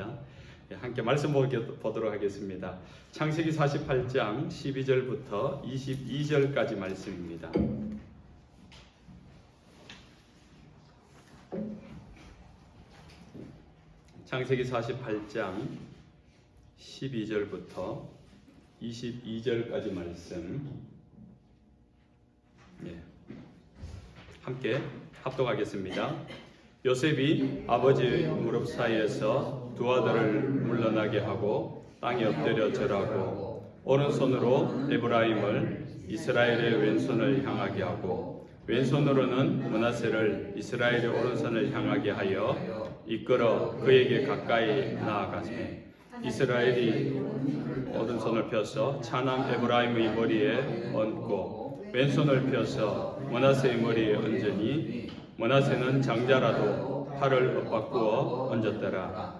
있습니다. 예, 함께 말씀 보도록 하겠습니다. 창세기 48장 12절부터 22절까지 말씀입니다. 창세기 48장 12절부터 22절까지 말씀 예. 함께 합독하겠습니다. 요셉이 아버지 무릎 사이에서 두 아들을 물러나게 하고 땅에 엎드려 절하고 오른손으로 에브라임을 이스라엘의 왼손을 향하게 하고 왼손으로는 문하세를 이스라엘의 오른손을 향하게 하여 이끌어 그에게 가까이 나아가세 이스라엘이 오른손을 펴서 차남 에브라임의 머리에 얹고 왼손을 펴서 문하세의 머리에 얹으니 문하세는 장자라도 팔을 엇바꾸어 얹었더라.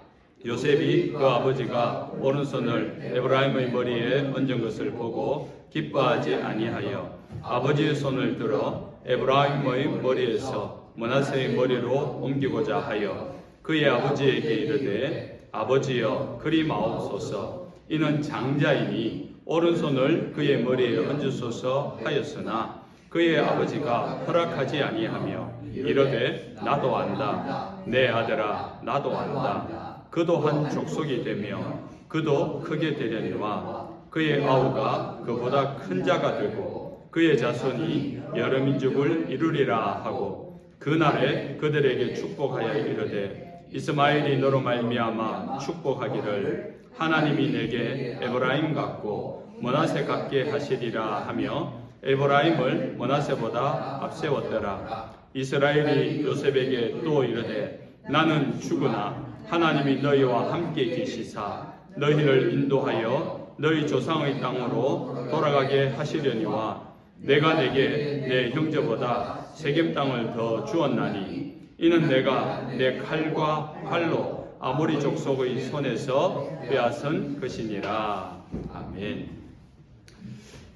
요셉이 그 아버지가 오른손을 에브라임의 머리에 얹은 것을 보고 기뻐하지 아니하여 아버지의 손을 들어 에브라임의 머리에서 문하세의 머리로 옮기고자 하여 그의 아버지에게 이르되 아버지여 그리 마옵소서. 이는 장자이니 오른손을 그의 머리에 얹으소서 하였으나 그의 아버지가 허락하지 아니하며 이르되 나도 안다. 내 아들아 나도 안다 그도 한 족속이 되며 그도 크게 되려니와 그의 아우가 그보다 큰 자가 되고 그의 자손이 여러 민족을 이루리라 하고 그날에 그들에게 축복하여 이르되 이스마엘이 너로 말미암아 축복하기를 하나님이 내게 에브라임 같고 머나세 같게 하시리라 하며 에브라임을 머나세보다 앞세웠더라. 이스라엘이 요셉에게 또 이르되 나는 죽으나 하나님이 너희와 함께 계시사 너희를 인도하여 너희 조상의 땅으로 돌아가게 하시려니와 내가 내게 내 형제보다 세겜 땅을 더 주었나니 이는 내가 내 칼과 활로 아모리 족속의 손에서 빼앗은 것이니라 아멘.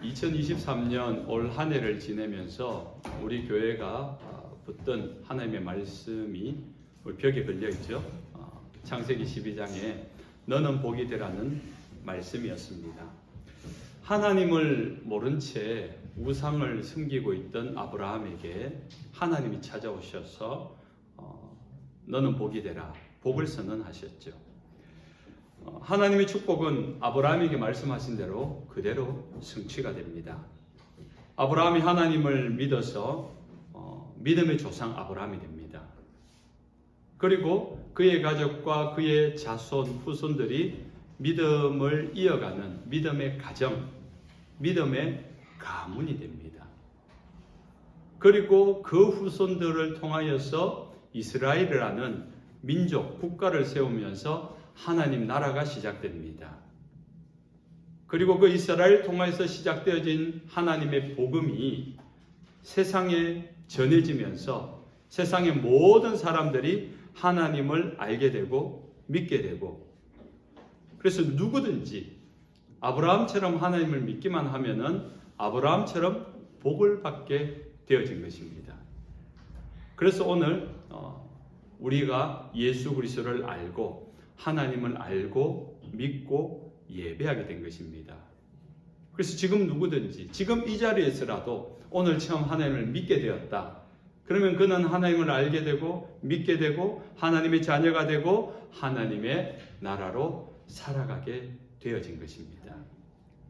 2023년 올 한 해를 지내면서 우리 교회가 붙던 하나님의 말씀이 벽에 걸려 있죠. 어, 창세기 12장에 너는 복이 되라는 말씀이었습니다. 하나님을 모른 채 우상을 숨기고 있던 아브라함에게 하나님이 찾아오셔서 어, 너는 복이 되라 복을 선언하셨죠. 어, 하나님의 축복은 아브라함에게 말씀하신 대로 그대로 성취가 됩니다. 아브라함이 하나님을 믿어서 어, 믿음의 조상 아브라함이 됩니다. 그리고 그의 가족과 그의 자손 후손들이 믿음을 이어가는 믿음의 가정, 믿음의 가문이 됩니다. 그리고 그 후손들을 통하여서 이스라엘이라는 민족, 국가를 세우면서 하나님 나라가 시작됩니다. 그리고 그 이스라엘 통해서 시작되어진 하나님의 복음이 세상에 전해지면서 세상의 모든 사람들이 하나님을 알게 되고 믿게 되고 그래서 누구든지 아브라함처럼 하나님을 믿기만 하면은 아브라함처럼 복을 받게 되어진 것입니다. 그래서 오늘 어, 우리가 예수 그리스도를 알고 하나님을 알고 믿고 예배하게 된 것입니다. 그래서 지금 누구든지 지금 이 자리에서라도 오늘 처음 하나님을 믿게 되었다. 그러면 그는 하나님을 알게 되고 믿게 되고 하나님의 자녀가 되고 하나님의 나라로 살아가게 되어진 것입니다.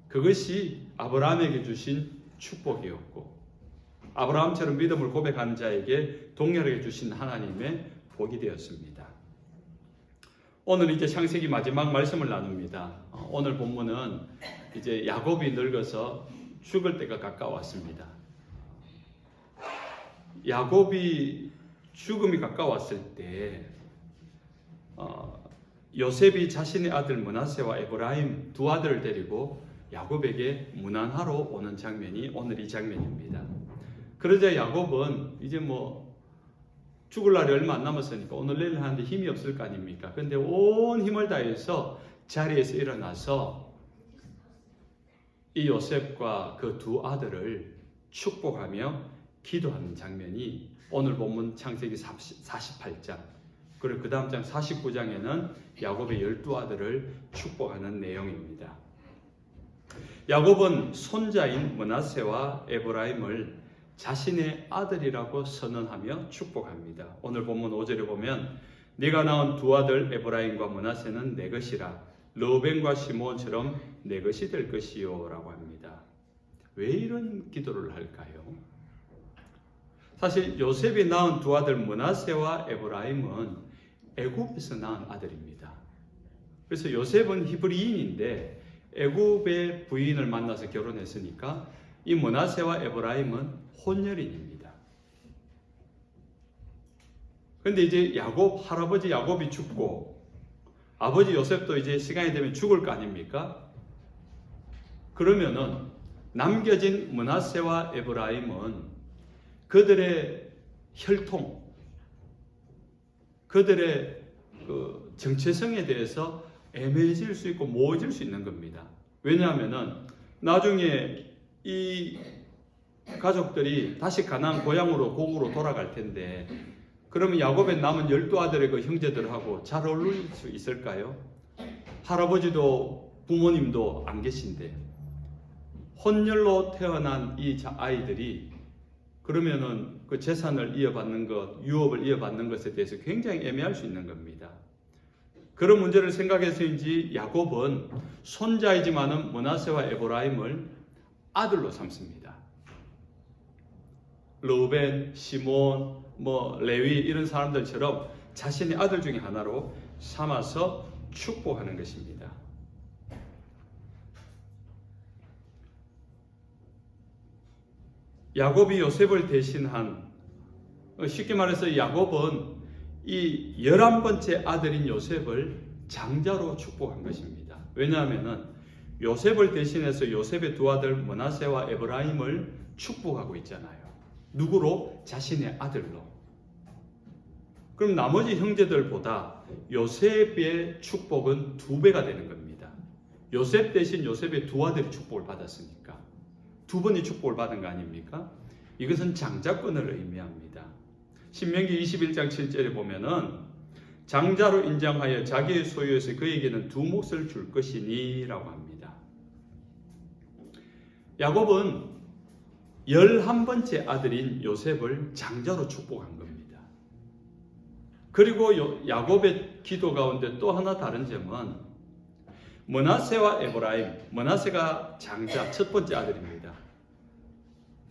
그것이 아브라함에게 주신 축복이었고 아브라함처럼 믿음을 고백하는 자에게 동일하게 주신 하나님의 복이 되었습니다. 오늘 이제 창세기 마지막 말씀을 나눕니다. 어, 오늘 본문은 이제 야곱이 늙어서 죽을 때가 가까웠습니다. 야곱이 죽음이 가까웠을 때 어, 요셉이 자신의 아들 문하세와 에브라임 두 아들을 데리고 야곱에게 문안하러 오는 장면이 오늘 이 장면입니다. 그러자 야곱은 이제 뭐 죽을 날이 얼마 안 남았으니까 오늘 내일 하는데 힘이 없을 거 아닙니까? 근데 온 힘을 다해서 자리에서 일어나서 이 요셉과 그 두 아들을 축복하며 기도하는 장면이 오늘 본문 창세기 48장 그리고 그 다음 장 49장에는 야곱의 열두 아들을 축복하는 내용입니다. 야곱은 손자인 문하세와 에브라임을 자신의 아들이라고 선언하며 축복합니다. 오늘 본문 5절에 보면 네가 낳은 두 아들 에브라임과 문하세는 내 것이라 르벤과 시몬처럼 내 것이 될 것이요라고 합니다. 왜 이런 기도를 할까요? 사실 요셉이 낳은 두 아들 문하세와 에브라임은 애굽에서 낳은 아들입니다. 그래서 요셉은 히브리인인데 애굽의 부인을 만나서 결혼했으니까 이 문하세와 에브라임은 혼혈인입니다. 근데 이제 야곱 할아버지 야곱이 죽고 아버지 요셉도 이제 시간이 되면 죽을 거 아닙니까? 그러면은 남겨진 문하세와 에브라임은 그들의 혈통, 그들의 그 정체성에 대해서 애매해질 수 있고 모호해질 수 있는 겁니다. 왜냐하면은 나중에 이 가족들이 다시 가나안 고향으로 고국으로 돌아갈 텐데 그러면 야곱의 남은 열두 아들의 그 형제들하고 잘 어울릴 수 있을까요? 할아버지도 부모님도 안 계신데 혼혈로 태어난 이 자- 아이들이 그러면은 그 재산을 이어받는 것, 유업을 이어받는 것에 대해서 굉장히 애매할 수 있는 겁니다. 그런 문제를 생각해서인지 야곱은 손자이지만은 문하세와 에브라임을 아들로 삼습니다. 르벤, 시몬, 뭐 레위 이런 사람들처럼 자신의 아들 중에 하나로 삼아서 축복하는 것입니다. 야곱이 요셉을 대신한 어, 쉽게 말해서 야곱은 이 열한 번째 아들인 요셉을 장자로 축복한 것입니다. 왜냐하면은 요셉을 대신해서 요셉의 두 아들 문하세와 에브라임을 축복하고 있잖아요. 누구로? 자신의 아들로. 그럼 나머지 형제들보다 요셉의 축복은 두 배가 되는 겁니다. 요셉 대신 요셉의 두 아들이 축복을 받았으니까 두 번의 축복을 받은 거 아닙니까? 이것은 장자권을 의미합니다. 신명기 21장 7절에 보면은 장자로 인정하여 자기의 소유에서 그에게는 두 몫을 줄 것이니라고 합니다. 야곱은 열한 번째 아들인 요셉을 장자로 축복한 겁니다. 그리고 요- 야곱의 기도 가운데 또 하나 다른 점은 머나세와 에브라임, 머나세가 장자 첫 번째 아들입니다.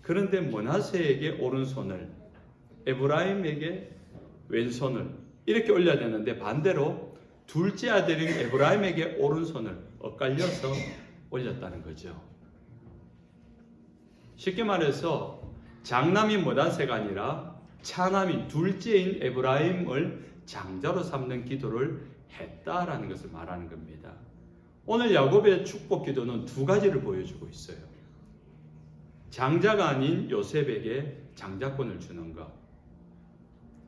그런데 머나세에게 오른손을, 에브라임에게 왼손을 이렇게 올려야 되는데 반대로 둘째 아들인 에브라임에게 오른손을 엇갈려서 올렸다는 거죠. 쉽게 말해서 장남인 머나세가 아니라 차남인 둘째인 에브라임을 장자로 삼는 기도를 했다라는 것을 말하는 겁니다. 오늘 야곱의 축복 기도는 두 가지를 보여주고 있어요. 장자가 아닌 요셉에게 장자권을 주는 것.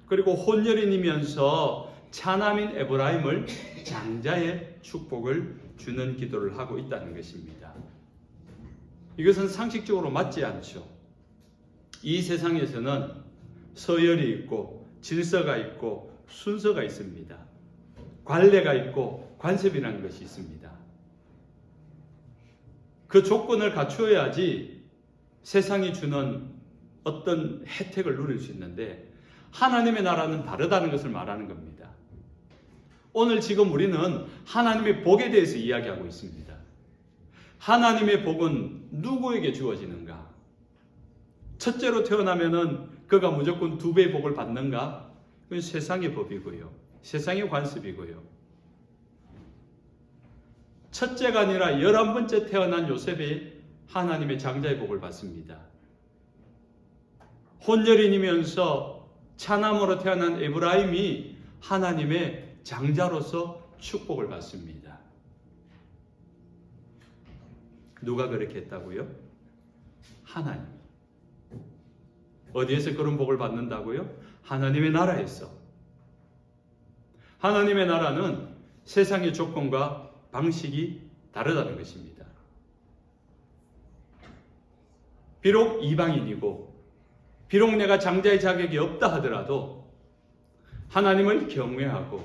그리고 혼혈인이면서 차남인 에브라임을 장자의 축복을 주는 기도를 하고 있다는 것입니다. 이것은 상식적으로 맞지 않죠. 이 세상에서는 서열이 있고 질서가 있고 순서가 있습니다. 관례가 있고 관습이라는 것이 있습니다. 그 조건을 갖추어야지 세상이 주는 어떤 혜택을 누릴 수 있는데 하나님의 나라는 다르다는 것을 말하는 겁니다. 오늘 지금 우리는 하나님의 복에 대해서 이야기하고 있습니다. 하나님의 복은 누구에게 주어지는가? 첫째로 태어나면은 그가 무조건 두 배의 복을 받는가? 그건 세상의 법이고요. 세상의 관습이고요. 첫째가 아니라 열한 번째 태어난 요셉이 하나님의 장자의 복을 받습니다. 혼혈인이면서 차남으로 태어난 에브라임이 하나님의 장자로서 축복을 받습니다. 누가 그렇게 했다고요? 하나님. 어디에서 그런 복을 받는다고요? 하나님의 나라에서. 하나님의 나라는 세상의 조건과 방식이 다르다는 것입니다. 비록 이방인이고, 비록 내가 장자의 자격이 없다 하더라도, 하나님을 경외하고,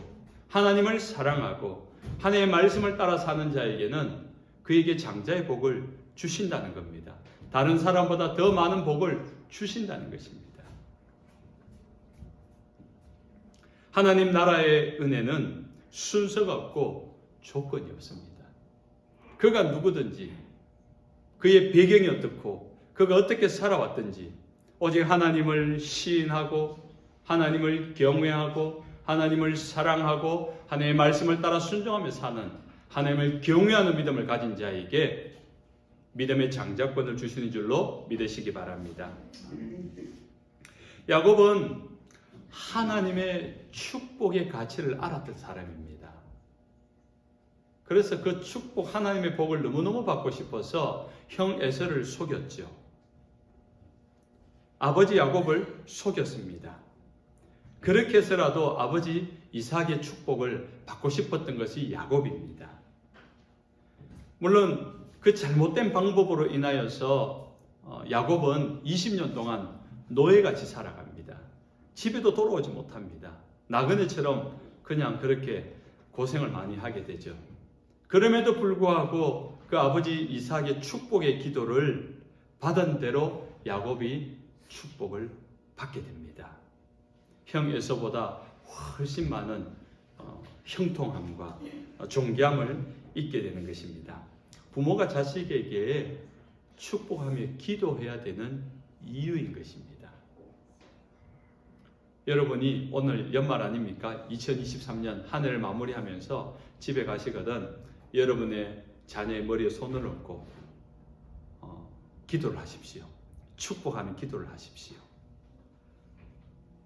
하나님을 사랑하고, 하나님의 말씀을 따라 사는 자에게는 그에게 장자의 복을 주신다는 겁니다. 다른 사람보다 더 많은 복을 주신다는 것입니다. 하나님 나라의 은혜는 순서가 없고 조건이 없습니다. 그가 누구든지 그의 배경이 어떻고 그가 어떻게 살아왔든지 오직 하나님을 시인하고 하나님을 경외하고 하나님을 사랑하고 하나님의 말씀을 따라 순종하며 사는 하나님을 경외하는 믿음을 가진 자에게 믿음의 장자권을 주시는 줄로 믿으시기 바랍니다. 야곱은 하나님의 축복의 가치를 알았던 사람입니다. 그래서 그 축복, 하나님의 복을 너무너무 받고 싶어서 형 에서를 속였죠. 아버지 야곱을 속였습니다. 그렇게 해서라도 아버지 이삭의 축복을 받고 싶었던 것이 야곱입니다. 물론 그 잘못된 방법으로 인하여서 어, 야곱은 20년 동안 노예같이 살아갑니다. 집에도 돌아오지 못합니다. 나그네처럼 그냥 그렇게 고생을 많이 하게 되죠. 그럼에도 불구하고 그 아버지 이삭의 축복의 기도를 받은 대로 야곱이 축복을 받게 됩니다. 형 에서보다 훨씬 많은 어, 형통함과 존귀함을 잊게 되는 것입니다. 부모가 자식에게 축복하며 기도해야 되는 이유인 것입니다. 여러분이 오늘 연말 아닙니까? 2023년 한 해를 마무리하면서 집에 가시거든 여러분의 자녀의 머리에 손을 얹고 어, 기도를 하십시오. 축복하는 기도를 하십시오.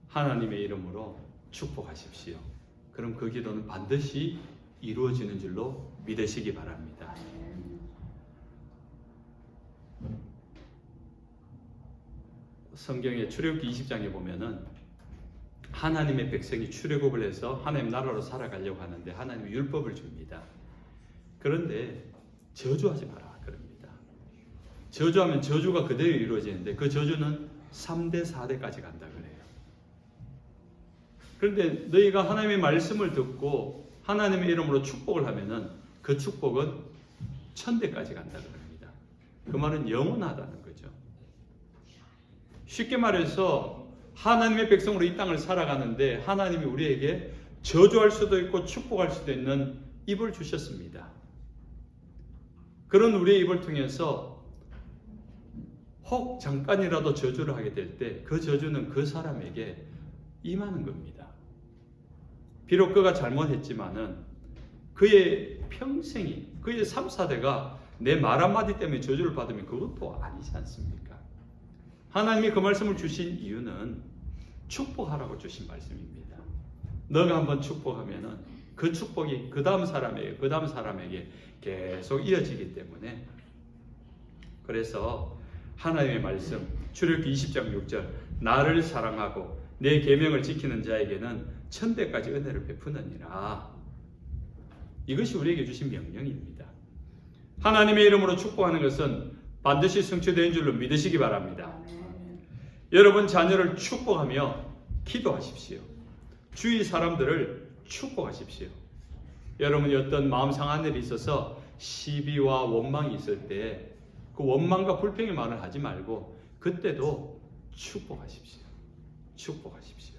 하나님의 이름으로 축복하십시오. 그럼 그 기도는 반드시 이루어지는 줄로 믿으시기 바랍니다. 성경의 출애굽기 20장에 보면은 하나님의 백성이 출애굽을 해서 하나님 나라로 살아가려고 하는데 하나님이 율법을 줍니다. 그런데 저주하지 마라. 저주하면 저주가 그대로 이루어지는데 그 저주는 3대 4대까지 간다 그래요. 그런데 너희가 하나님의 말씀을 듣고 하나님의 이름으로 축복을 하면은 그 축복은 천대까지 간다 그럽니다. 그 말은 영원하다는 거죠. 쉽게 말해서 하나님의 백성으로 이 땅을 살아가는데 하나님이 우리에게 저주할 수도 있고 축복할 수도 있는 입을 주셨습니다. 그런 우리의 입을 통해서 혹 잠깐이라도 저주를 하게 될 때 그 저주는 그 사람에게 임하는 겁니다. 비록 그가 잘못했지만은 그의 평생이 그의 3, 4대가 내 말 한마디 때문에 저주를 받으면 그것도 아니지 않습니까? 하나님이 그 말씀을 주신 이유는 축복하라고 주신 말씀입니다. 너가 한번 축복하면은 그 축복이 그 다음 사람에게, 그 다음 사람에게 계속 이어지기 때문에 그래서 하나님의 말씀, 출애굽기 20장 6절, 나를 사랑하고 내 계명을 지키는 자에게는 천대까지 은혜를 베푸느니라. 이것이 우리에게 주신 명령입니다. 하나님의 이름으로 축복하는 것은 반드시 성취되는 줄로 믿으시기 바랍니다. 여러분 자녀를 축복하며 기도하십시오. 주위 사람들을 축복하십시오. 여러분이 어떤 마음 상한 일이 있어서 시비와 원망이 있을 때 그 원망과 불평의 말을 하지 말고 그때도 축복하십시오. 축복하십시오.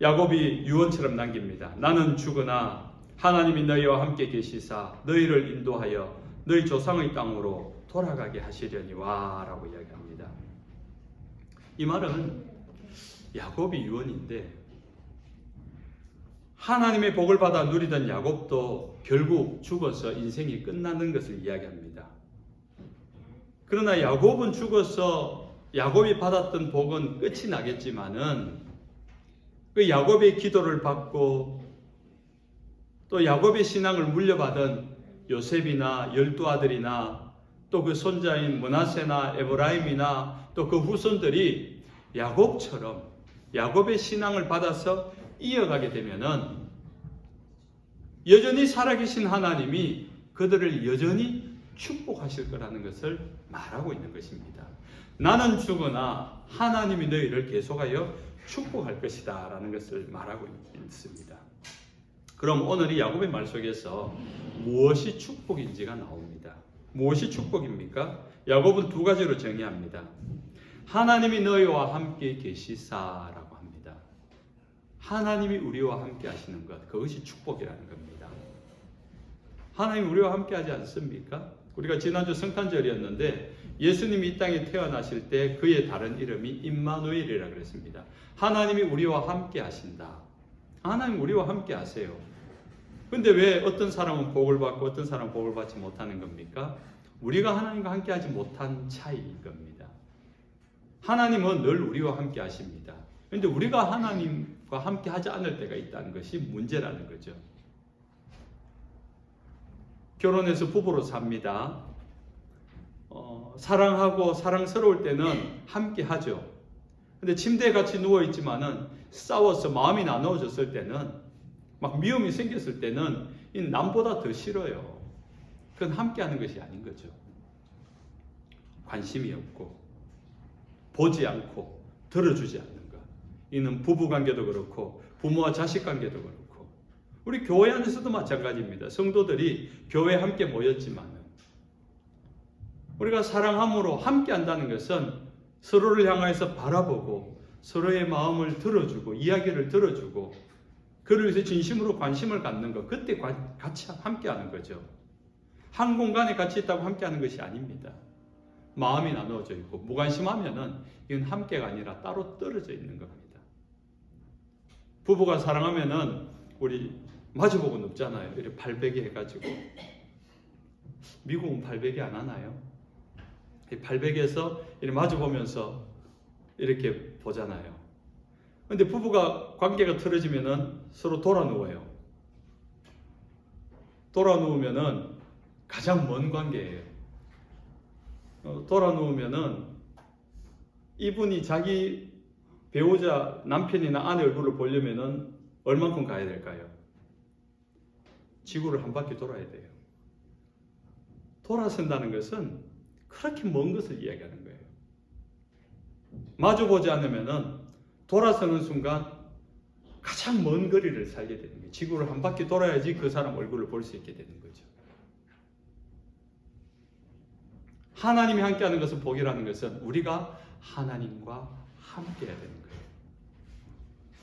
야곱이 유언처럼 남깁니다. 나는 죽으나 하나님이 너희와 함께 계시사 너희를 인도하여 너희 조상의 땅으로 돌아가게 하시려니와라고 이야기합니다. 이 말은 야곱이 유언인데 하나님의 복을 받아 누리던 야곱도 결국 죽어서 인생이 끝나는 것을 이야기합니다. 그러나 야곱은 죽어서 야곱이 받았던 복은 끝이 나겠지만은 그 야곱의 기도를 받고 또 야곱의 신앙을 물려받은 요셉이나 열두 아들이나 또 그 손자인 문하세나 에브라임이나 또 그 후손들이 야곱처럼 야곱의 신앙을 받아서 이어가게 되면은 여전히 살아계신 하나님이 그들을 여전히 축복하실 거라는 것을 말하고 있는 것입니다. 나는 죽으나 하나님이 너희를 계속하여 축복할 것이다 라는 것을 말하고 있습니다. 그럼 오늘 이 야곱의 말 속에서 무엇이 축복인지가 나옵니다. 무엇이 축복입니까? 야곱은 두 가지로 정의합니다. 하나님이 너희와 함께 계시사라고 합니다. 하나님이 우리와 함께 하시는 것, 그것이 축복이라는 겁니다. 하나님 우리와 함께 하지 않습니까? 우리가 지난주 성탄절이었는데 예수님이 이 땅에 태어나실 때 그의 다른 이름이 임마누엘이라 그랬습니다. 하나님이 우리와 함께 하신다. 하나님 우리와 함께 하세요. 근데 왜 어떤 사람은 복을 받고 어떤 사람은 복을 받지 못하는 겁니까? 우리가 하나님과 함께 하지 못한 차이인 겁니다. 하나님은 늘 우리와 함께 하십니다. 근데 우리가 하나님과 함께 하지 않을 때가 있다는 것이 문제라는 거죠. 결혼해서 부부로 삽니다. 어, 사랑하고 사랑스러울 때는 함께 하죠. 근데 침대에 같이 누워 있지만은 싸워서 마음이 나누어졌을 때는 막 미움이 생겼을 때는 이 남보다 더 싫어요. 그건 함께 하는 것이 아닌 거죠. 관심이 없고 보지 않고 들어주지 않는 것. 이는 부부 관계도 그렇고 부모와 자식 관계도 그렇고 우리 교회 안에서도 마찬가지입니다. 성도들이 교회에 함께 모였지만은 우리가 사랑함으로 함께 한다는 것은 서로를 향해서 바라보고 서로의 마음을 들어주고 이야기를 들어주고 그를 위해서 진심으로 관심을 갖는 것 그때 같이 함께 하는 거죠. 한 공간에 같이 있다고 함께 하는 것이 아닙니다. 마음이 나누어져 있고 무관심하면은 이건 함께가 아니라 따로 떨어져 있는 겁니다. 부부가 사랑하면은 우리 마주보고 눕잖아요. 이렇게 발베개 해가지고 미국은 발베개 안 하나요? 발베개에서 이렇게 마주보면서 이렇게 보잖아요. 근데 부부가 관계가 틀어지면은 서로 돌아 누워요. 돌아 누우면은 가장 먼 관계예요. 어, 돌아 누우면은 이분이 자기 배우자 남편이나 아내 얼굴을 보려면은 얼만큼 가야 될까요? 지구를 한 바퀴 돌아야 돼요. 돌아선다는 것은 그렇게 먼 것을 이야기하는 거예요. 마주보지 않으면은 돌아서는 순간 가장 먼 거리를 살게 되는 거예요. 지구를 한 바퀴 돌아야지 그 사람 얼굴을 볼 수 있게 되는 거죠. 하나님이 함께하는 것은 복이라는 것은 우리가 하나님과 함께해야 되는 거예요.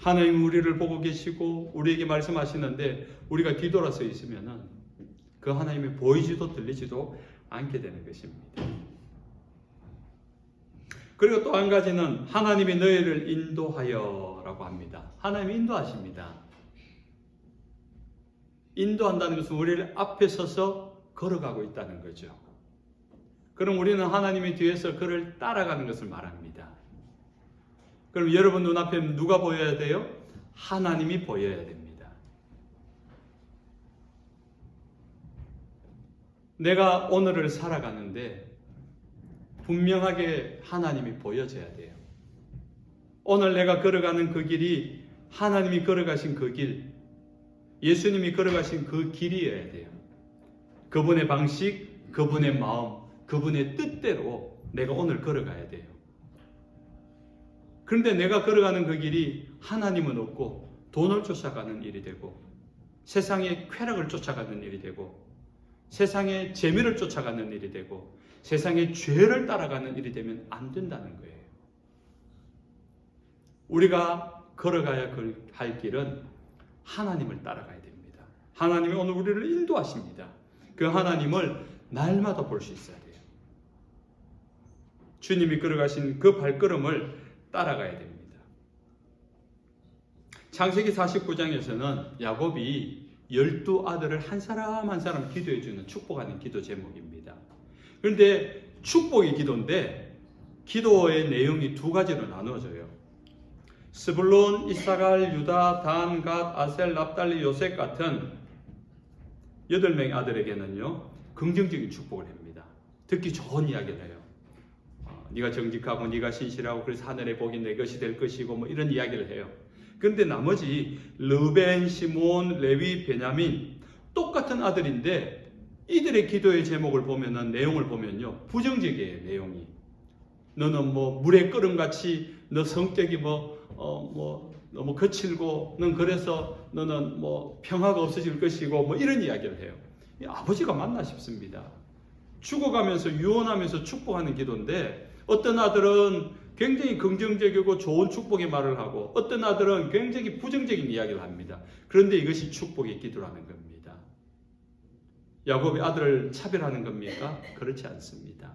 하나님 우리를 보고 계시고 우리에게 말씀하시는데 우리가 뒤돌아서 있으면은 그 하나님이 보이지도 들리지도 않게 되는 것입니다. 그리고 또 한 가지는 하나님이 너희를 인도하여라고 합니다. 하나님이 인도하십니다. 인도한다는 것은 우리를 앞에 서서 걸어가고 있다는 거죠. 그럼 우리는 하나님의 뒤에서 그를 따라가는 것을 말합니다. 그럼 여러분 눈앞에 누가 보여야 돼요? 하나님이 보여야 됩니다. 내가 오늘을 살아가는데 분명하게 하나님이 보여져야 돼요. 오늘 내가 걸어가는 그 길이 하나님이 걸어가신 그 길, 예수님이 걸어가신 그 길이어야 돼요. 그분의 방식, 그분의 마음, 그분의 뜻대로 내가 오늘 걸어가야 돼요. 그런데 내가 걸어가는 그 길이 하나님은 없고 돈을 쫓아가는 일이 되고 세상의 쾌락을 쫓아가는 일이 되고 세상의 재미를 쫓아가는 일이 되고 세상의 죄를 따라가는 일이 되면 안 된다는 거예요. 우리가 걸어가야 할 길은 하나님을 따라가야 됩니다. 하나님이 오늘 우리를 인도하십니다. 그 하나님을 날마다 볼 수 있어야 돼요. 주님이 걸어가신 그 발걸음을 따라가야 됩니다. 창세기 49장에서는 야곱이 열두 아들을 한 사람 한 사람 기도해 주는 축복하는 기도 제목입니다. 그런데 축복의 기도인데 기도의 내용이 두 가지로 나누어져요. 스불론, 이사갈, 유다, 단, 갓, 아셀, 납달리, 요셉 같은 여덟 명의 아들에게는요 긍정적인 축복을 합니다. 듣기 좋은 이야기를 해요. 어, 네가 정직하고 네가 신실하고 그래서 하늘의 복이 내 것이 될 것이고 뭐 이런 이야기를 해요. 그런데 나머지 르벤, 시몬, 레위, 베냐민 똑같은 아들인데 이들의 기도의 제목을 보면은 내용을 보면요 부정적이에요 내용이. 너는 뭐 물에 끓음 같이 너 성격이 뭐 어 뭐 너무 거칠고 넌 그래서 너는 뭐 평화가 없어질 것이고 뭐 이런 이야기를 해요. 이 아버지가 맞나 싶습니다. 죽어가면서 유언하면서 축복하는 기도인데 어떤 아들은 굉장히 긍정적이고 좋은 축복의 말을 하고 어떤 아들은 굉장히 부정적인 이야기를 합니다. 그런데 이것이 축복의 기도라는 겁니다. 야곱이 아들을 차별하는 겁니까? 그렇지 않습니다.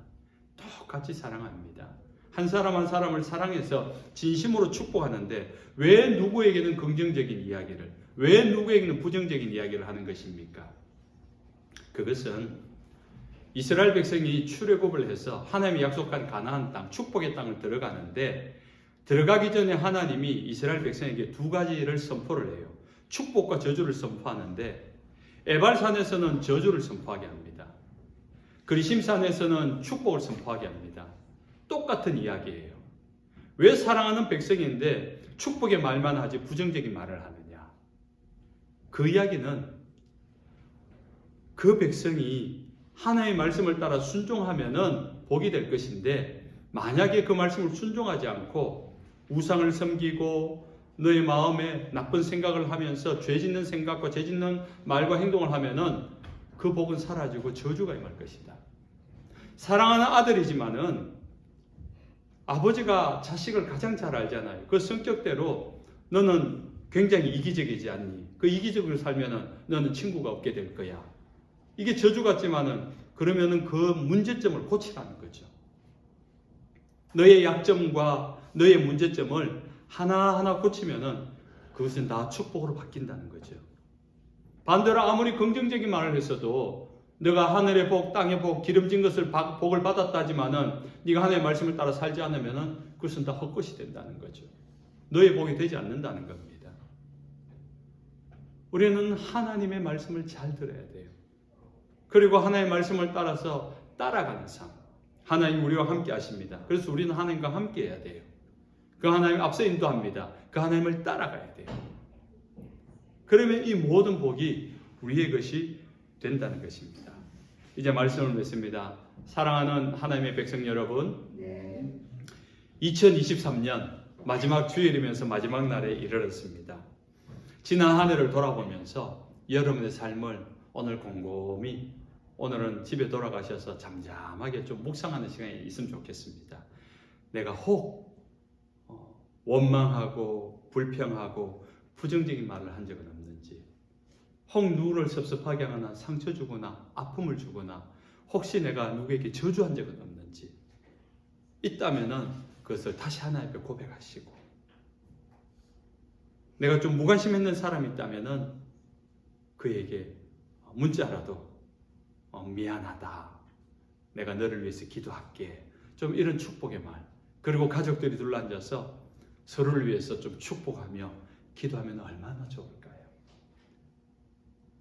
똑같이 사랑합니다. 한 사람 한 사람을 사랑해서 진심으로 축복하는데 왜 누구에게는 긍정적인 이야기를, 왜 누구에게는 부정적인 이야기를 하는 것입니까? 그것은 이스라엘 백성이 출애굽을 해서 하나님이 약속한 가나안 땅, 축복의 땅을 들어가는데 들어가기 전에 하나님이 이스라엘 백성에게 두 가지를 선포를 해요. 축복과 저주를 선포하는데 에발산에서는 저주를 선포하게 합니다. 그리심산에서는 축복을 선포하게 합니다. 똑같은 이야기예요. 왜 사랑하는 백성인데 축복의 말만 하지 부정적인 말을 하느냐? 그 이야기는 그 백성이 하나의 말씀을 따라 순종하면은 복이 될 것인데 만약에 그 말씀을 순종하지 않고 우상을 섬기고 너의 마음에 나쁜 생각을 하면서 죄 짓는 생각과 죄 짓는 말과 행동을 하면은 그 복은 사라지고 저주가 임할 것이다. 사랑하는 아들이지만은 아버지가 자식을 가장 잘 알잖아요. 그 성격대로 너는 굉장히 이기적이지 않니? 그 이기적으로 살면은 너는 친구가 없게 될 거야. 이게 저주 같지만은 그러면은 그 문제점을 고치라는 거죠. 너의 약점과 너의 문제점을 하나하나 고치면은 그것은 나 축복으로 바뀐다는 거죠. 반대로 아무리 긍정적인 말을 했어도 너가 하늘의 복, 땅의 복, 기름진 것을 바- 복을 받았다지만은 네가 하나님의 말씀을 따라 살지 않으면은 그것은 다 헛것이 된다는 거죠. 너의 복이 되지 않는다는 겁니다. 우리는 하나님의 말씀을 잘 들어야 돼요. 그리고 하나님의 말씀을 따라서 따라가는 삶. 하나님 우리와 함께 하십니다. 그래서 우리는 하나님과 함께 해야 돼요. 그 하나님 앞서 인도합니다. 그 하나님을 따라가야 돼요. 그러면 이 모든 복이 우리의 것이 된다는 것입니다. 이제 말씀을 맺습니다. 사랑하는 하나님의 백성 여러분, 네. 2023년 마지막 주일이면서 마지막 날에 이르렀습니다. 지난 한 해를 돌아보면서 여러분의 삶을 오늘 곰곰이 오늘은 집에 돌아가셔서 잠잠하게 좀 묵상하는 시간이 있으면 좋겠습니다. 내가 혹 어, 원망하고 불평하고 부정적인 말을 한 적은 없는지 혹 누구를 섭섭하게 하거나 상처 주거나 아픔을 주거나 혹시 내가 누구에게 저주한 적은 없는지 있다면은 그것을 다시 하나님께 고백하시고 내가 좀 무관심했는 사람이 있다면은 그에게 문자라도 어, 미안하다. 내가 너를 위해서 기도할게. 좀 이런 축복의 말. 그리고 가족들이 둘러앉아서 서로를 위해서 좀 축복하며 기도하면 얼마나 좋을까요?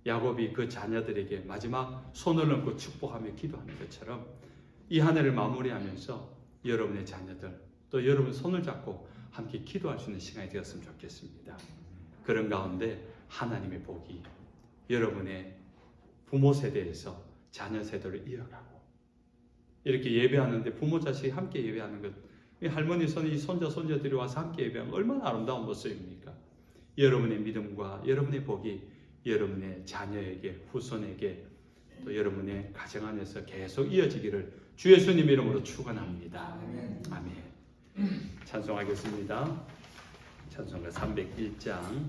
야곱이 그 자녀들에게 마지막 손을 얹고 축복하며 기도하는 것처럼 이 한 해를 마무리하면서 여러분의 자녀들 또 여러분 손을 잡고 함께 기도할 수 있는 시간이 되었으면 좋겠습니다. 그런 가운데 하나님의 복이 여러분의 부모 세대에서 자녀 세대를 이어가고 이렇게 예배하는데 부모 자식이 함께 예배하는 것, 이 할머니 손이 손자 손자들이 와서 함께 예배하면 얼마나 아름다운 모습입니까? 여러분의 믿음과 여러분의 복이 여러분의 자녀에게 후손에게 또 여러분의 가정 안에서 계속 이어지기를 주 예수님 이름으로 축원합니다. 아멘. 아멘. 찬송하겠습니다. 찬송가 301장